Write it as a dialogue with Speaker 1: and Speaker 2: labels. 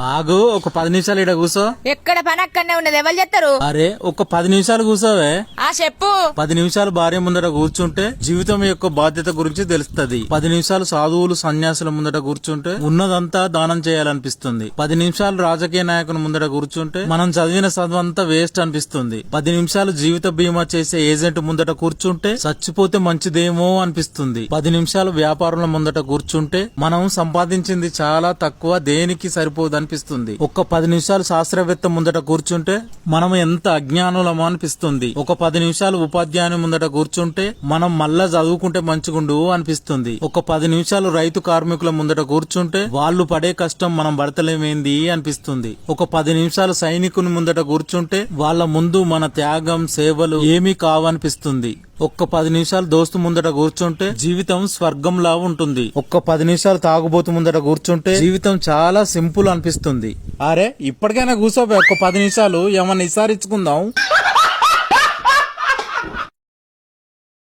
Speaker 1: ఆగు ఒక పది నిమిషాలు ఇక్కడ కూసో.
Speaker 2: ఎక్కడ పని అక్కడనే ఉన్నది? ఎవరు చెప్తారు
Speaker 1: అరే ఒక పది నిమిషాలు కూసోవే.
Speaker 2: ఆ చెప్పు.
Speaker 1: పది నిమిషాలు భార్య ముందట కూర్చుంటే జీవితం యొక్క బాధ్యత గురించి తెలుస్తది. పది నిమిషాలు సాధువులు సన్యాసుల ముందట కూర్చుంటే ఉన్నదంతా దానం చేయాలనిపిస్తుంది. పది నిమిషాలు రాజకీయ నాయకుల ముందట కూర్చుంటే మనం చదివిన చదువంతా వేస్ట్ అనిపిస్తుంది. పది నిమిషాలు జీవిత బీమా చేసే ఏజెంట్ ముందట కూర్చుంటే చచ్చిపోతే మంచిదేమో అనిపిస్తుంది. పది నిమిషాలు వ్యాపారుల ముందట కూర్చుంటే మనం సంపాదించింది చాలా తక్కువ దేనికి సరిపోదు అనిపిస్తుంది. ఒక్క పది నిమిషాలు శాస్త్రవేత్త ముందట కూర్చుంటే మనం ఎంత అజ్ఞానులమో అనిపిస్తుంది. ఒక పది నిమిషాలు ఉపాధ్యాయుని ముందట కూర్చుంటే మనం మళ్ళా చదువుకుంటే మంచిగుండు అనిపిస్తుంది. ఒక పది నిమిషాలు రైతు కార్మికుల ముందట కూర్చుంటే వాళ్ళు పడే కష్టం మనం పడతలేమేంది అనిపిస్తుంది. ఒక పది నిమిషాలు సైనికుని ముందట కూర్చుంటే వాళ్ళ ముందు మన త్యాగం సేవలు ఏమీ కావనిపిస్తుంది. ఒక్క పది నిమిషాలు దోస్తు ముందట కూర్చుంటే జీవితం స్వర్గంలా ఉంటుంది. ఒక్క పది నిమిషాలు తాగుబోతు ముందట కూర్చుంటే జీవితం చాలా సింపుల్ అనిపిస్తుంది. అరే ఇప్పటికైనా కూర్చోబే ఒక్క పది నిమిషాలు ఏమన్నా ఇసారిచ్చుకుందాం